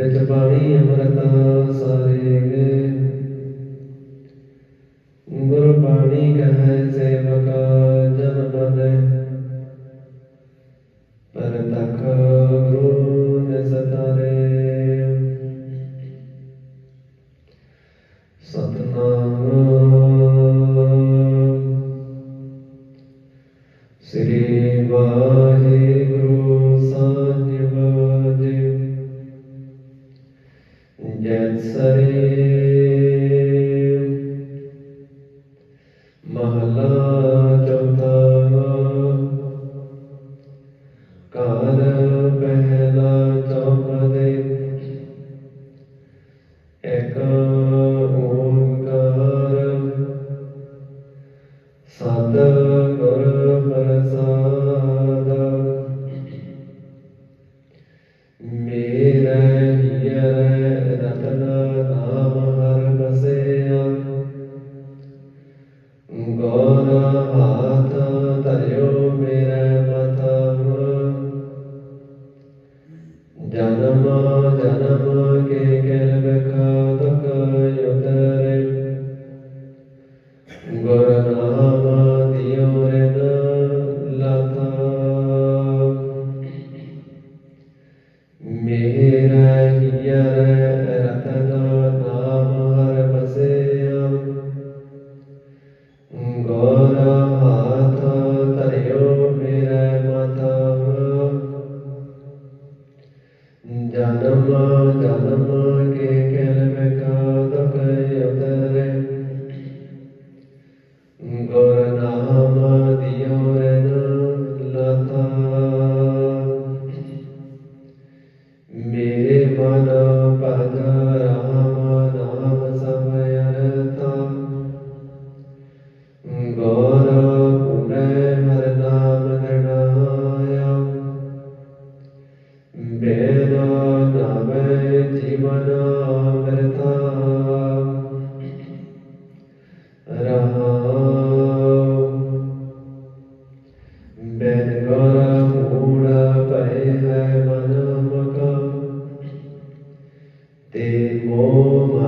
ਵਿੱਚ ਪਾਣੀ ਅਮਰਤਾ ਸਾਰੇ ਗਏ ਗੁਰ ਬਾਣੀ ਕਹੈ ਸੇਵਕਾ Namah ਮਨ ਭਗਤ ਰਾਮ ਨਾਮ ਸਮਯਰਤਾ ਗੌਰ ਪੁਰੇ ਹਰ ਨਾਮ ਰਣਾਇਆ ਬੇਨਾ ਨਾਮੇ ਜੀਵਨ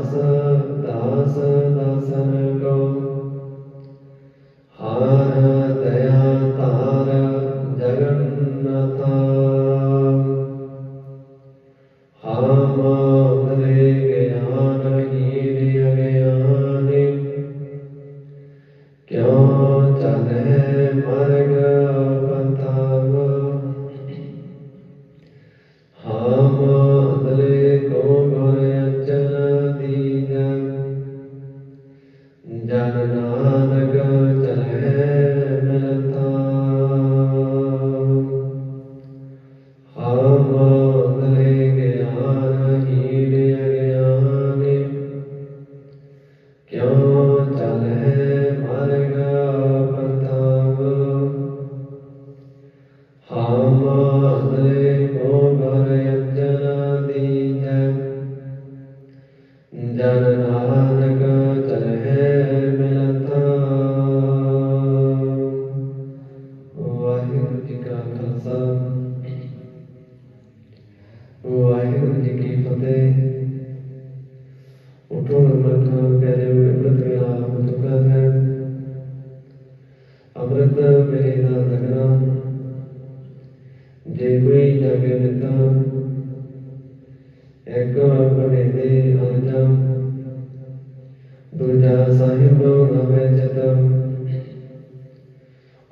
老师大王 ਖਾਲਸਾ ਵਾਹਿਗੁਰੂ ਜੀ ਕੀ ਫਤਿਹ ਉਠੋ ਮਰਖਾਂ ਪਿਆਰੇ ਅੰਮ੍ਰਿਤ ਵੇਲਾ ਹੋ ਚੁੱਕਾ ਹੈ ਅੰਮ੍ਰਿਤ ਵੇਲਾ ਲਗਣਾ ਜੇ ਕੋਈ ਜਾਗੇ ਮਿੱਤਾਂ ਇੱਕ ਆਪਣੇ ਦੇ ਅਰਜਾ ਦੂਜਾ ਸਾਹਿਬ ਨਾਮੇ ਜਤਮ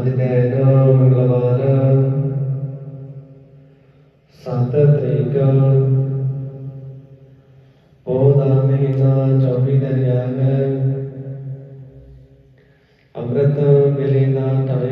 ਅੱਜ ਦੇ ਨਾਮ ਮੰਗਲਵਾਰ 7 ਤਰੀਕ। ਪੋਹ ਦਾ ਮਹੀਨਾ 24 ਦਿਨ ਹੈ। ਅੰਮ੍ਰਿਤ ਮਿਲੇ ਨਾ ਤਵੇ